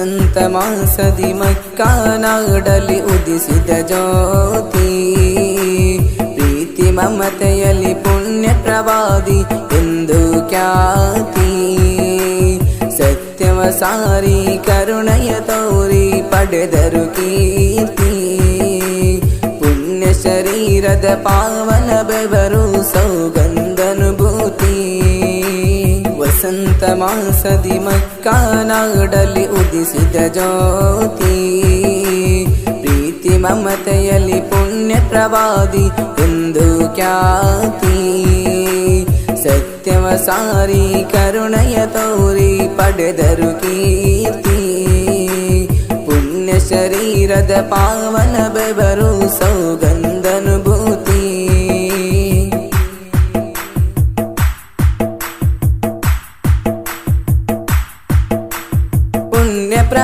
ವಸಂತ ಮಾಸದಿ ಮಕ್ಕಾನಾಡಲಿ ಉದಿಸಿದ ಜ್ಯೋತಿ. ಪ್ರೀತಿ ಮಮತೆಯಲ್ಲಿ ಪುಣ್ಯ ಪ್ರವಾದಿ ಎಂದು ಖ್ಯಾತಿ. ಸತ್ಯವ ಸಾರಿ ಕರುಣಯ ತೋರಿ ಪಡೆದರು ಕೀರ್ತಿ. ಪುಣ್ಯ ಶರೀರದ ಪಾವನ ಬೆವರು ಸೌಗಂಧನುಭೂತಿ. ವಸಂತ ಮಾಸದಿ ಮಕ್ಕಾನಾಡಲಿ ಉದಿಸಿದ ಜ್ಯೋತಿ, ಪ್ರೀತಿ ಮಮತೆಯಲ್ಲಿ ಪುಣ್ಯ ಪ್ರವಾದಿ ಎಂದು ಖ್ಯಾತಿ. ಸತ್ಯವ ಸಾರಿ, ಕರುಣಯ ತೋರಿ ಪಡೆದರು ಕೀರ್ತಿ. ಪುಣ್ಯ ಶರೀರದ ಪಾವನ ಬೆವರು ಸೌಗಂಧನುಭೂತಿ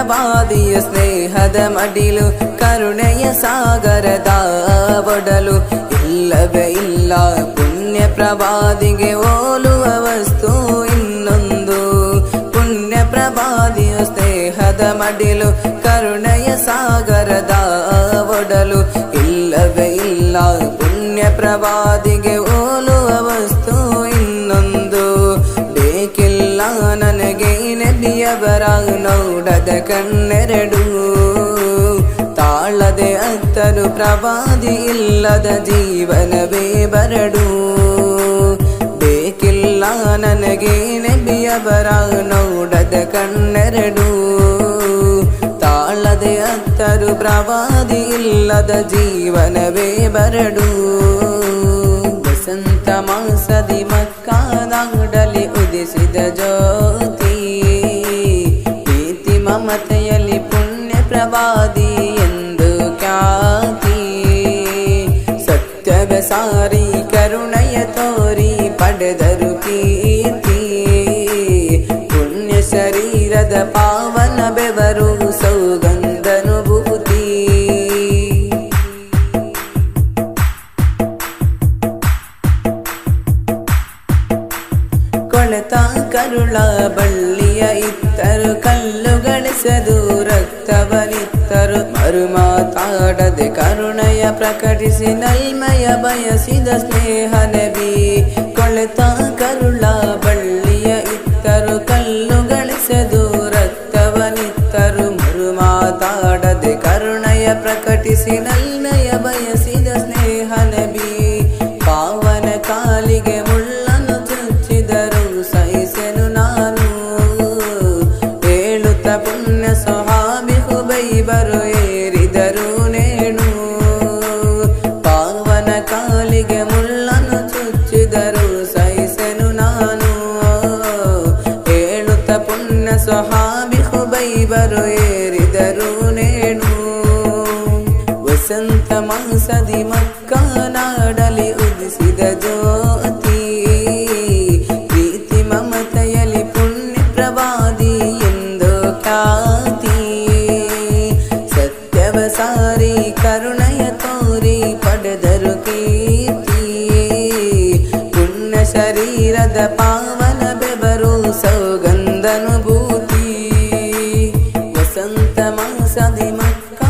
ಪ್ರವಾದಿಯ ಸ್ನೇಹದ ಮಡಿಲು, ಕರುಣೆಯ ಸಾಗರದ ಒಡಲು. ಇಲ್ಲವೇ ಇಲ್ಲ, ಪುಣ್ಯ ಪ್ರವಾದಿಗೆ ಓಲುವ ವಸ್ತು ಇನ್ನೊಂದು. ಪುಣ್ಯ ಪ್ರವಾದಿಯ ಸ್ನೇಹದ ಮಡಿಲು, ಕರುಣೆಯ ಸಾಗರದ ಒಡಲು. ಇಲ್ಲವೇ ಇಲ್ಲ, ಪುಣ್ಯ ಪ್ರವಾದಿಗೆ ಓಲುವ ವಸ್ತು ಇನ್ನೊಂದು. ಬೇಕಿಲ್ಲ ನನಗೆ ನಬಿಯವರ ನೋಡದ ಕಣ್ಣೆರಡು ತಾಳದೆ ಅತ್ತರು ಪ್ರವಾದಿ ಇಲ್ಲದ ಜೀವನವೇ ಬರಡು. ಬೇಕಿಲ್ಲ ನನಗೆ ನಬಿಯವರ ನೋಡದ ಕಣ್ಣೆರಡು ತಾಳದೆ ಅತ್ತರು ಪ್ರವಾದಿ ಇಲ್ಲದ ಜೀವನವೇ ಬರಡು. ವಸಂತ ಮಾಸದಿ ಮಕ್ಕಾದಾಡಲಿ ಉದಿಸಿದ ಜ್ಯೋತಿ ಪ್ರೀತಿ ಮಮತೆಯಲ್ಲಿ ಪುಣ್ಯ ಪ್ರವಾದಿ ಎಂದು ಖ್ಯಾತಿ. ಸತ್ಯವ ಸಾರಿ, ಕರುಣಯ ತೋರಿ ಪಡೆದರು ಕೀರ್ತಿ. ಪುಣ್ಯ ಶರೀರದ ಪಾವನ ಬೆವರು ಕರುಳ ಬಳ್ಳಿಯ ಇತ್ತರು ಕಲ್ಲುಗಳಿಸದು ರಕ್ತವನಿತ್ತರು ಮರು ಮಾತಾಡದೆ ಕರುಣೆಯ ಪ್ರಕಟಿಸಿ ನಲ್ಮಯ ಬಯಸಿದ ಸ್ನೇಹ ನಬಿ. ಕೊಳೆತ ಕರುಳ ಬಳ್ಳಿಯ ಇತ್ತರು ಕಲ್ಲುಗಳಿಸದು ರಕ್ತವನಿತ್ತರು ಮರು ಮಾತಾಡದೆ ಕರುಣೆಯ ಪ್ರಕಟಿಸಿ ನಲ್ಮಯ ಬಯಸಿದ ಪುಣ್ಯ ಸ್ವಹಾಬಿ ಹುಬೈಬರು ಏರಿದರು ನೇಣು ವಸಂತ ಮಾಸದಿ ಮಕ್ಕನಾಡಲಿ ಉದಿಸಿದ ಜ್ಯೋತಿ ಪ್ರೀತಿ ಮಮತೆಯಲ್ಲಿ ಪುಣ್ಯ ಪ್ರವಾದಿ ಎಂದು ಖ್ಯಾತಿ ಸತ್ಯವ ಸಾರಿ ಕರುಣೆಯ ತೋರಿ ಪಡೆದರು ಕೀರ್ತಿ ಪುಣ್ಯ ಶರೀರದ ಪಾವನ ಬೆವರು ಸೌಗಂಧ 梦想的门。